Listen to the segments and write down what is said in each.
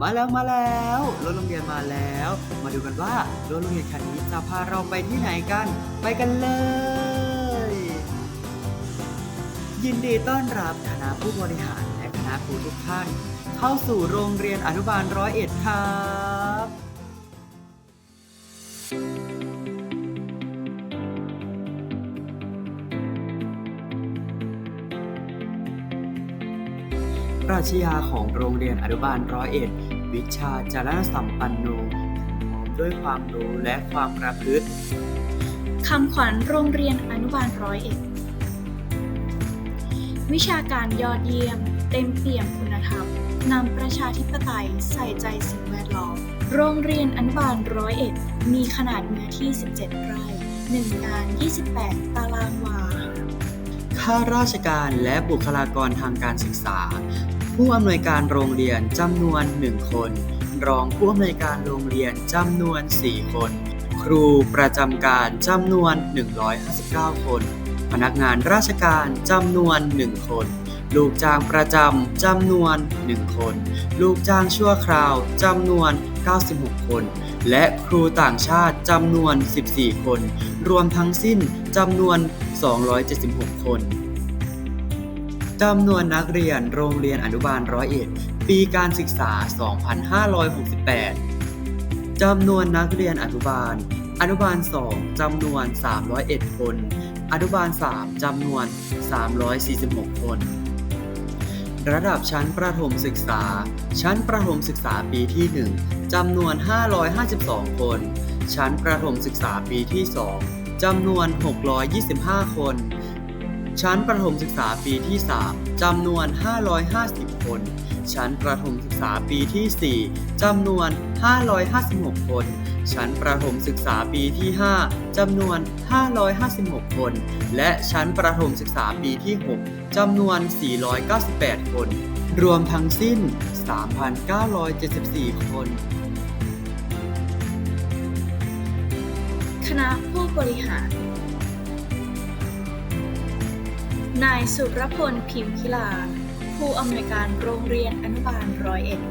มาแล้วมาแล้วรถโรงเรียนมาแล้ว มาดูกันว่ารถโรงเรียนคันนี้จะพาเราไปที่ไหนกัน ไปกันเลย ยินดีต้อนรับคณะผู้บริหารและคณะครูทุกท่าน เข้าสู่โรงเรียนอนุบาลร้อยเอ็ดครับ ปรัชญาของโรงเรียนอนุบาลร้อยเอ็ด วิชาจารณสัมปันโนพร้อมด้วยความรู้และความประพฤติคำขวัญโรงเรียนอนุบาลร้อยเอ็ด วิชาการยอดเยี่ยม เต็มเปี่ยมคุณธรรมนำประชาธิปไตยใส่ใจสิ่งแวดล้อม โรงเรียนอนุบาลร้อยเอ็ดมีขนาดเนื้อที่ 17 ไร่1งาน 28 ตารางวาข้าราชการและบุคลากรทางการศึกษา ผู้อำนวยการโรงเรียนจำนวน 1 คน รองผู้อำนวยการโรงเรียนจำนวน 4 คน ครูประจำการจำนวน 159 คน พนักงานราชการจำนวน 1 คน ลูกจ้างประจำจำนวน 1 คน ลูกจ้างชั่วคราวจำนวน 96 คน และครูต่างชาติจำนวน 14 คน รวมทั้งสิ้นจำนวน 276 คน จำนวนนักเรียนโรงเรียนอนุบาลร้อยเอ็ดปีการศึกษา 2568 จำนวนนักเรียนอนุบาล อนุบาล 2 จำนวน 301 คน อนุบาล 3 จำนวน 346 คน ระดับชั้นประถมศึกษา ชั้นประถมศึกษาปีที่ 1 จำนวน 552 คน ชั้นประถมศึกษาปีที่ 2 จำนวน 625 คน ชั้นประถมศึกษาปีที่ 3 จำนวน 550 คน ชั้นประถมศึกษาปีที่ 4 จำนวน 556 คน ชั้นประถมศึกษาปีที่ 5 จำนวน 556 คน และชั้นประถมศึกษาปีที่ 6 จำนวน 498 คน รวมทั้งสิ้น 3,974 คนคณะผู้บริหาร นายสุรพลพิมพิลา ผู้อำนวยการโรงเรียนอนุบาลร้อยเอ็ด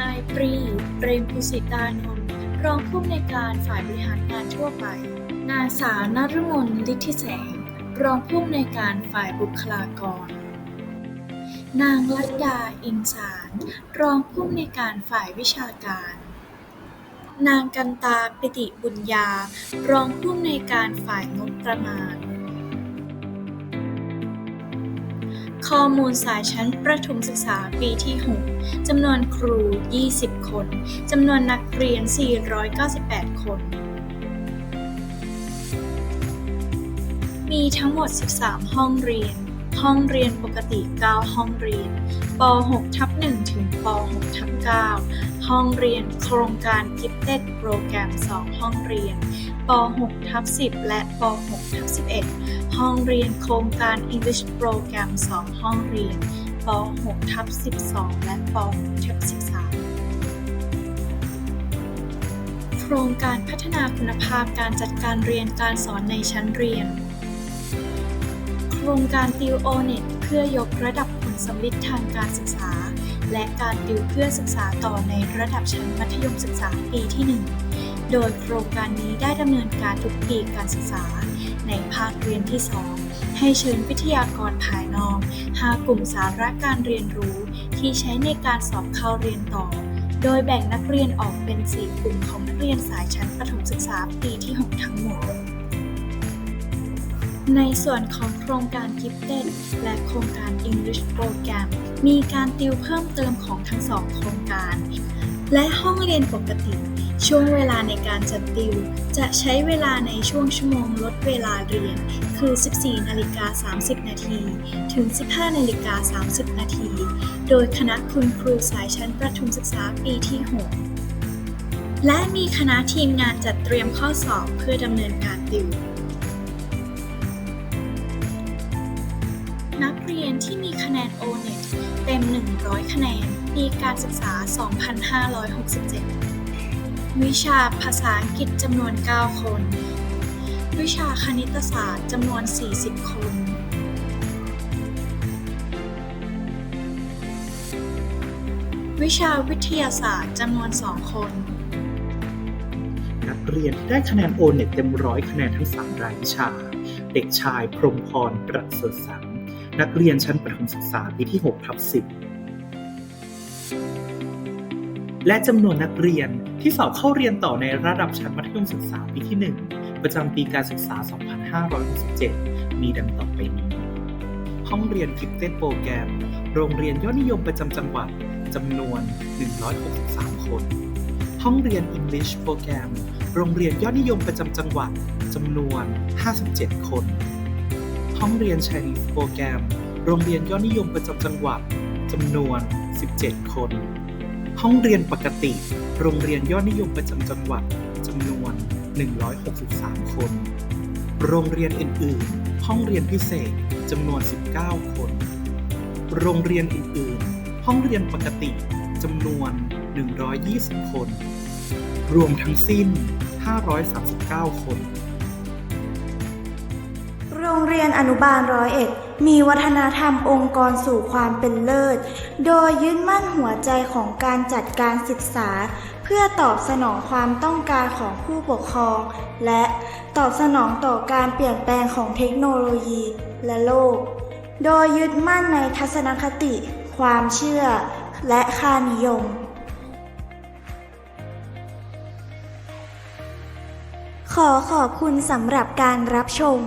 นายปรีเปรมภูสิตานนท์รองผู้อำนวยการฝ่ายบริหารงานทั่วไป นางสาวนฤมลฤทธิแสง รองผู้อำนวยการฝ่ายบุคลากร นางลัดดาอินสาร รองผู้อำนวยการฝ่ายวิชาการ นางกันตาปิติบุญญา รองผู้อำนวยการฝ่ายงบประมาณ ข้อมูลสายชั้นประถมศึกษาปีที่ 6 จำนวนครู 20 คน จำนวนนักเรียน 498 คน มีทั้งหมด 13 ห้องเรียน ห้องเรียนปกติ 9 ห้องเรียนป .6 ทับ1ถึงป .6 ทับ9ห้องเรียนโครงการ Gifted โปรแกรม 2 ห้องเรียนป .6 ทับ10 และป .6 ทับ11 ห้องเรียนโครงการ English โปรแกรม2ห้องเรียนป .6 ทับ12 และป .6 ทับ13 โครงการพัฒนาคุณภาพการจัดการเรียนการสอนในชั้นเรียน โครงการติวโอเน็ตเพื่อยกระดับผลสำลิดทางการศึกษา และการติวเพื่อศึกษาต่อในระดับชั้นมัธยมศึกษาปีที่ 1 โดยโครงการนี้ได้ดำเนินการทุกปีการศึกษา ในภาคเรียนที่ 2 ให้เชิญวิทยากรภายนอกหากลุ่มสาระการเรียนรู้ที่ใช้ในการสอบเข้าเรียนต่อ โดยแบ่งนักเรียนออกเป็น 4 กลุ่มของนักเรียนสายชั้นประถมศึกษาปีที่ 6 ทั้งหมด ในส่วนของโครงการ Gifted และโครงการ English Program มีการติวเพิ่มเติมของทั้งสองโครงการ และห้องเรียนปกติ ช่วงเวลาในการจัดติว จะใช้เวลาในช่วงชั่วโมงลดเวลาเรียน คือ 14นาฬิกา30 นาที ถึง 15นาฬิกา30 นาที โดยคณะคุณครูสายชั้นประถมศึกษาปีที่ 6 และมีคณะทีมงานจัดเตรียมข้อสอบเพื่อดำเนินการติว นักเรียนที่มีคะแนน O-NET เต็ม 100 คะแนน ปีการศึกษา 2567 วิชาภาษาอังกฤษจำนวน 9 คน วิชาคณิตศาสตร์จำนวน 40 คน วิชาวิทยาศาสตร์จำนวน 2 คน นักเรียนที่ได้คะแนนโอเน็ตเต็มร้อยคะแนนทั้ง 3 รายวิชา เด็กชายพรหมพรประเสริฐสัง นักเรียนชั้นประถมศึกษาปีที่ 6 ทับ 10 และจำนวนนักเรียนที่สอบเข้าเรียนต่อในระดับชั้นมัธยมศึกษาปีที่ 1 ประจำปีการศึกษา 2567 มีดังต่อไปนี้ ห้องเรียนคิดเต้นโปรแกรม โรงเรียนยอดนิยมประจำจังหวัดจำนวน 163 คน ห้องเรียน English โปรแกรม โรงเรียนยอดนิยมประจำจังหวัดจำนวน 57 คน ห้องเรียน Chinese โปรแกรม โรงเรียนยอดนิยมประจำจังหวัดจำนวน 17 คน ห้องเรียนปกติ โรงเรียนยอดนิยมประจำจังหวัดจำนวน 163 คน โรงเรียนอื่น ๆ ห้องเรียนพิเศษจำนวน 19 คน โรงเรียนอื่น ๆ ห้องเรียนปกติจำนวน 120 คน รวมทั้งสิ้น 539 คน รงเรียนอนุบาลร้อยเอ็ด มีวัฒนธรรมองค์กรสู่ความเป็นเลิศ โดยยึดมั่นหัวใจของการจัดการศึกษา เพื่อตอบสนองความต้องการของผู้ปกครอง และตอบสนองต่อการเปลี่ยนแปลงของเทคโนโลยีและโลก โดยยึดมั่นในทัศนคติ ความเชื่อ และค่านิยมขอขอบคุณสำหรับการรับชม